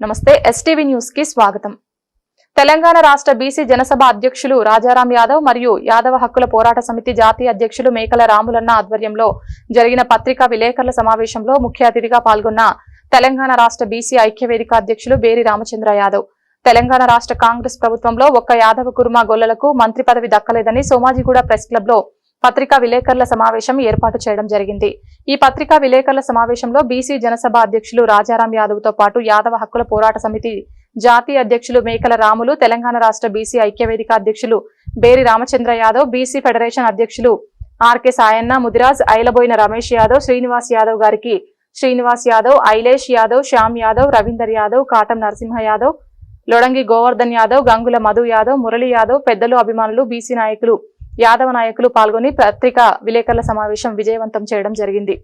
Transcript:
నమస్తే ఎస్టీవీ న్యూస్కి స్వాగతం. తెలంగాణ రాష్ట్ర బీసీ జనసభ అధ్యక్షులు రాజారాం యాదవ్ మరియు యాదవ హక్కుల పోరాట సమితి జాతీయ అధ్యక్షులు మేకల రాములన్న ఆధ్వర్యంలో జరిగిన పత్రికా విలేకరుల సమావేశంలో ముఖ్య అతిథిగా పాల్గొన్న తెలంగాణ రాష్ట్ర బీసీ ఐక్యవేదిక అధ్యక్షులు బేరి రామచంద్ర యాదవ్. తెలంగాణ రాష్ట్ర కాంగ్రెస్ ప్రభుత్వంలో ఒక్క యాదవ కుర్మా గొల్లలకు మంత్రి పదవి దక్కలేదని సోమాజిగూడ ప్రెస్ క్లబ్లో పత్రికా విలేకరుల సమావేశం ఏర్పాటు చేయడం జరిగింది. ఈ పత్రికా విలేకరుల సమావేశంలో బీసీ జనసభ అధ్యక్షులు రాజారాం యాదవ్తో పాటు యాదవ హక్కుల పోరాట సమితి జాతీయ అధ్యక్షులు మేకల రాములు తెలంగాణ రాష్ట్ర బీసీ ఐక్యవేదిక అధ్యక్షులు బేరి రామచంద్ర యాదవ్ బీసీ ఫెడరేషన్ అధ్యక్షులు ఆర్కే సాయన్న ముదిరాజ్ ఐలబోయిన రమేష్ యాదవ్ శ్రీనివాస్ యాదవ్ గారికి శ్రీనివాస్ యాదవ్ ఐలేష్ యాదవ్ శ్యామ్ యాదవ్ రవీందర్ యాదవ్ కాటం నరసింహ యాదవ్ లొడంగి గోవర్ధన్ యాదవ్ గంగుల మధు యాదవ్ మురళి యాదవ్ పెద్దలు అభిమానులు బీసీ నాయకులు యాదవ నాయకులు పాల్గొని పత్రికా విలేకరుల సమావేశం విజయవంతం చేయడం జరిగింది.